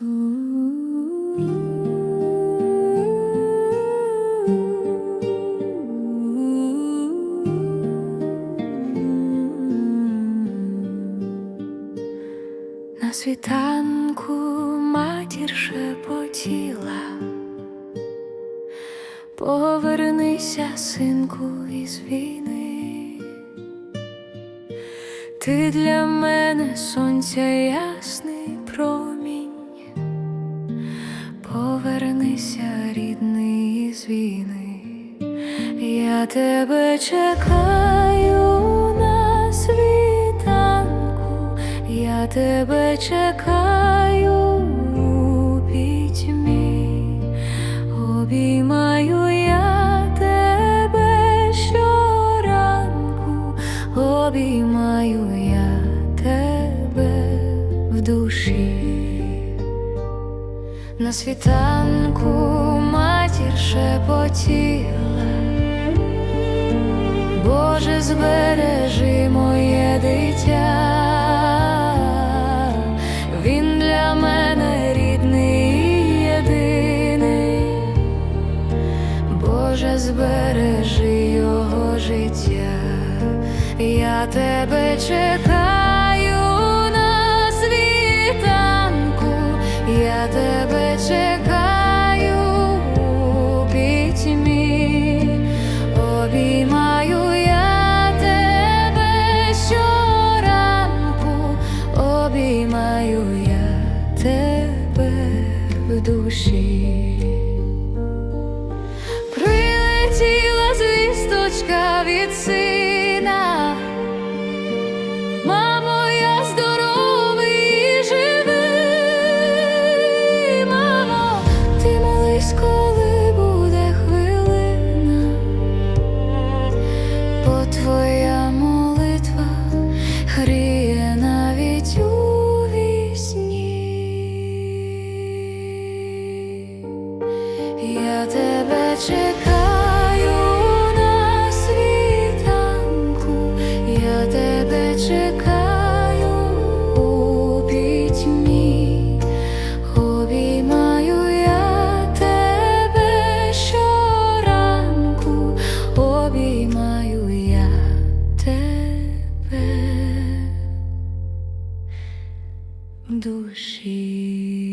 На світанку матір шепотіла, повернися, синку, із війни, ти для мене сонця ясний промінь, повернися, рідний із війни, я тебе чекаю на світанку, я тебе чекаю у пітьмі, обіймаю я тебе щоранку, обіймаю я тебе в душі. На світанку матір шепотіла, Боже, збережи моє дитя, він для мене рідний єдиний, Боже, збережи його життя, я тебе чекаю душі, прилетіла звісточка від сил. Я тебе чекаю на світанку, я тебе чекаю у пітьмі, обіймаю я тебе щоранку, обіймаю я тебе душі.